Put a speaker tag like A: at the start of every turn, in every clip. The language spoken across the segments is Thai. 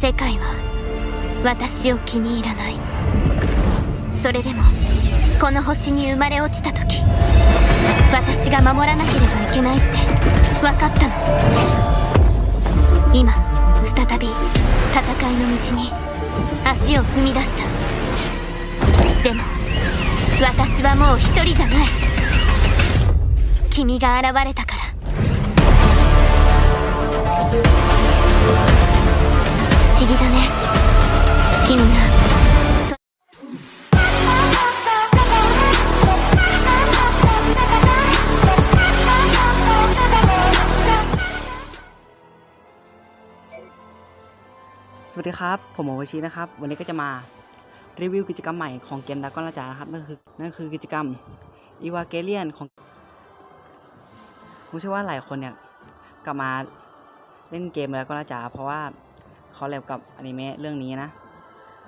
A: 世界は私を気に入らない。それでもこの星に生まれ落ちた時私が守らなければいけないって分かったの。今再び戦いの道に足を踏み出した。でも私はもう一人じゃない。君が現れたから。君
B: สวัสดีครับ ผมโอวชินะครับ วันนี้ก็จะมารีวิวกิจกรรมใหม่ของเกมดักกอนละจานะครับ นั่นคือ นั่นคือกิจกรรม e v a g e l i o n ของ ผมเชื่อว่าหลายคนเนี่ย กลับมาเล่นเกมแล้วก็ละจาเพราะว่าคอลแลบกับอนิเมะเรื่องนี้นะ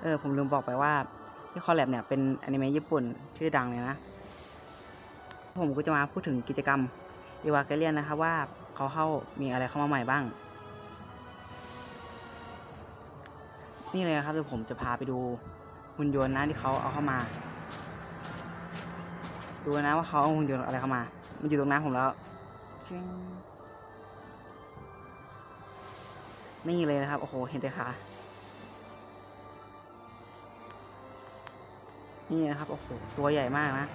B: เออผมลืมบอกไปว่าที่คอลแลบเนี่ยเป็นอนิเมะญี่ปุ่นชื่อดังเลยนะ ผมก็จะมาพูดถึงกิจกรรม e v a g e l i o n นนะครับว่าเขาเข้ามีอะไรเข้ามาใหม่บ้าง นี่เลยนะครับเดี๋ยวผมจะพาไปดูหุ่นยนต์นะที่เขาเอาเข้ามา ดูนะว่าเขาเอาหุ่นยนต์อะไรเข้ามา มันอยู่ตรงหน้าผมแล้ว นี่เลยนะครับ โอ้โห เห็นแต่ขา นี่นะครับ โอ้โห ตัวใหญ่มากนะ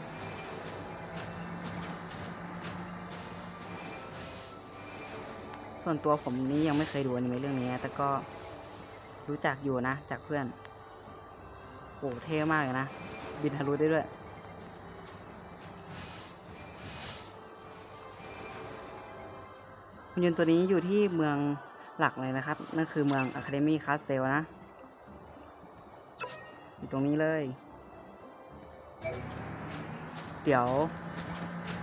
B: ส่วนตัวผมนี่ยังไม่เคยดูอนิเมะเรื่องนี้ แต่ก็รู้จักอยู่นะ จากเพื่อน โอ้เท่มากเลยนะ บินทะลุได้ด้วยหุ่นยนต์ตัวนี้อยู่ที่เมืองหลักเลยนะครับ นั่นคือเมือง Academy Castle นะ อยู่ตรงนี้เลย เดี๋ยว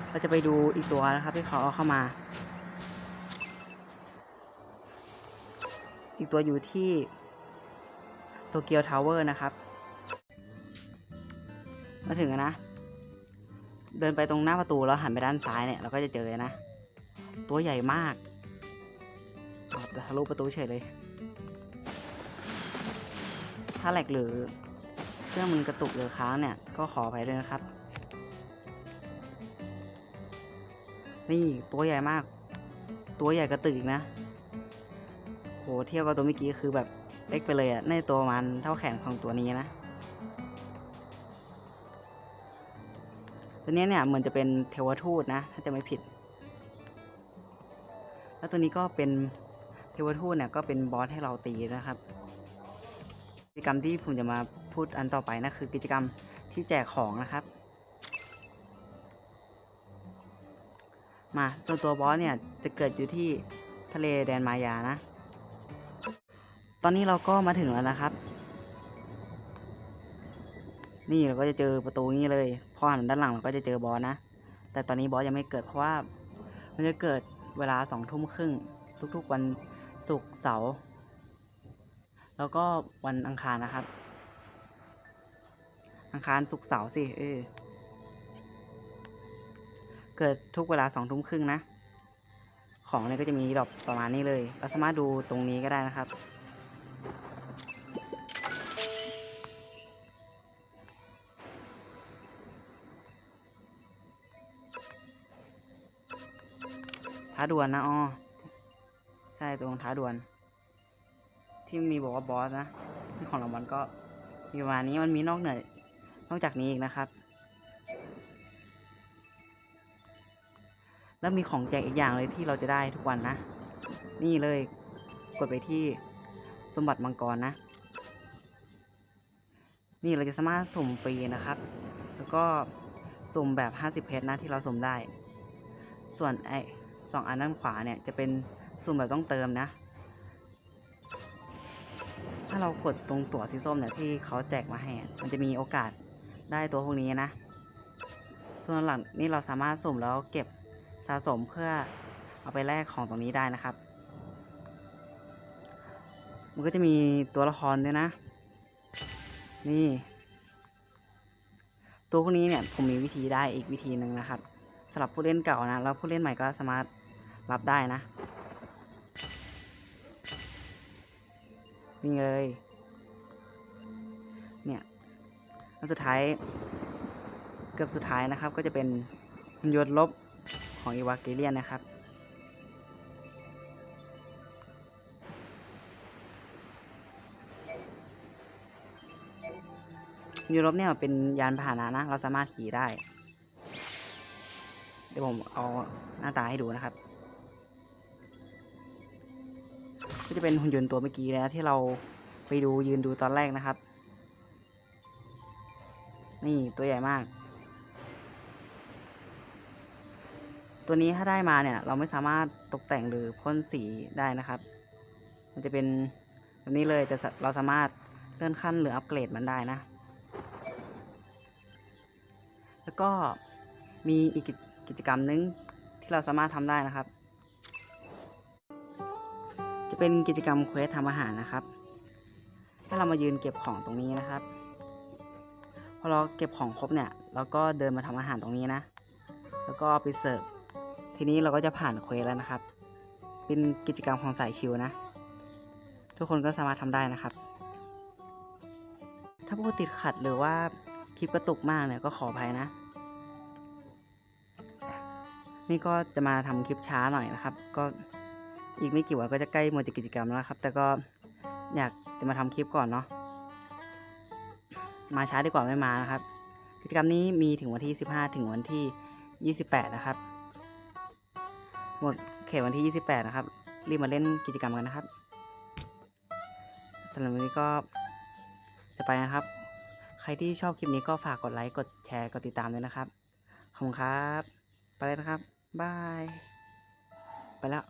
B: เราจะไปดูอีกตัวนะครับที่เขาเอาเข้ามา อีกตัวอยู่ที่โตเกียวทาวเวอร์นะครับ มาถึงแล้วนะ เดินไปตรงหน้าประตูแล้วหันไปด้านซ้ายเนี่ยเราก็จะเจอนะ ตัวใหญ่มากแต่ทะลุประตูเฉยเลย ถ้าแหลกหรือ เครื่องมันกระตุกหรือค้างเนี่ย ก็ขอไปด้วยนะครับ นี่ตัวใหญ่มาก ตัวใหญ่กระตึกอีกนะ โหเทียบกับตัวเมื่อกี้คือแบบเล็กไปเลยอะในตัวมันเท่าแขนของตัวนี้นะ ตัวนี้เนี่ยเหมือนจะเป็นเทวทูตนะ ถ้าจะไม่ผิด แล้วตัวนี้ก็เป็นเทวทูตเนี่ยก็เป็นบอสให้เราตีนะครับกิจกรรมที่ผมจะมา พูดอันต่อไปนะคือกิจกรรมที่แจกของนะครับ มาส่วนตัวบอสเนี่ยจะเกิดอยู่ที่ทะเลแดนมายานะ ตอนนี้เราก็มาถึงแล้วนะครับ นี่เราก็จะเจอประตูนี้เลยพอหันด้านหลังเราก็จะเจอบอสนะ แต่ตอนนี้บอสยังไม่เกิดเพราะว่า มันจะเกิดเวลาสองทุ่มครึ่งทุกๆวันศุกร์เสาร์แล้วก็วันอังคารนะครับ อังคารศุกร์เสาร์สิเออเกิดทุกเวลาสองทุ่มครึ่งนะ ของเนี่ยก็จะมีดอกประมาณนี้เลย เราสามารถดูตรงนี้ก็ได้นะครับ ท้าด่วลนะอ๋อใช่ตรงท้าด่วลที่มีบอกว่าบอสนะ ที่ของรางวัลก็มีประมาณนี้มันมีนอกเหนือ นอกจากนี้อีกนะครับ แล้วมีของแจกอีกอย่างเลยที่เราจะได้ทุกวันนะ นี่เลยกดไปที่สมบัติมังกรนะ นี่เราจะสามารถสุ่มฟรีนะครับ แล้วก็สุ่มแบบ 50 เพชรนะที่เราสุ่มได้ ส่วนไอ้สองอันด้านขวาเนี่ยจะเป็นสุ่มแบบต้องเติมนะ ถ้าเรากดตรงตั๋วสีส้มเนี่ยที่เขาแจกมาให้มันจะมีโอกาส ได้ตัวพวกนี้นะ ส่วนหลังนี่เราสามารถสุ่มแล้วเก็บสะสมเพื่อเอาไปแลกของตรงนี้ได้นะครับ มันก็จะมีตัวละครด้วยนะ นี่ ตัวพวกนี้เนี่ยผมมีวิธีได้อีกวิธีหนึ่งนะครับสำหรับผู้เล่นเก่านะ แล้วผู้เล่นใหม่ก็สามารถรับได้นะวิ่เลย อันสุดท้าย เกือบสุดท้ายนะครับ ก็จะเป็นหุ่นยนต์ลบของอีวาเกเลียนนะครับหุ่นยนต์ลบเนี่ยเป็นยานพาหนะนะ เราสามารถขี่ได้ เดี๋ยวผมเอาหน้าตาให้ดูนะครับ ก็จะเป็นหุ่นยนต์ตัวเมื่อกี้นะที่เราไปดูยืนดูตอนแรกนะครับ นี่ตัวใหญ่มาก ตัวนี้ถ้าได้มาเนี่ย เราไม่สามารถตกแต่งหรือพ่นสีได้นะครับ มันจะเป็นแบบนี้เลยแต่เราสามารถเลื่อนขั้นหรืออัปเกรดมันได้นะ แล้วก็มีอีกกิจกรรมหนึงที่เราสามารถทำได้นะครับ จะเป็นกิจกรรมเควสทำอาหารนะครับให้เรามายืนเก็บของตรงนี้นะครับ พอเราเก็บของครบเนี่ยเราก็เดินมาทำอาหารตรงนี้นะ แล้วก็ไปเสิร์ฟทีนี้เราก็จะผ่านเควสแล้วนะครับ เป็นกิจกรรมของสายชิวนะ ทุกคนก็สามารถทำได้นะครับ ถ้าพวกติดขัดหรือว่าคลิปกระตุกมากเนี่ยก็ขออภัยนะ นี่ก็จะมาทำคลิปช้าหน่อยนะครับ ก็อีกไม่กี่วันก็จะใกล้หมดกิจกรรมแล้วครับ แต่ก็อยากจะมาทำคลิปก่อนเนาะ มาช้าดีกว่าไม่มานะครับ กิจกรรมนี้มีถึงวันที่ 15 ถึงวันที่ 28 นะครับ หมดเขตวันที่ 28 นะครับ รีบมาเล่นกิจกรรมกันนะครับสำหรับวันนี้ก็จะไปนะครับ ใครที่ชอบคลิปนี้ก็ฝากกดไลค์ กดแชร์ กดติดตามด้วยนะครับ ขอบคุณครับ ไปเลยนะครับบาย ไปแล้ว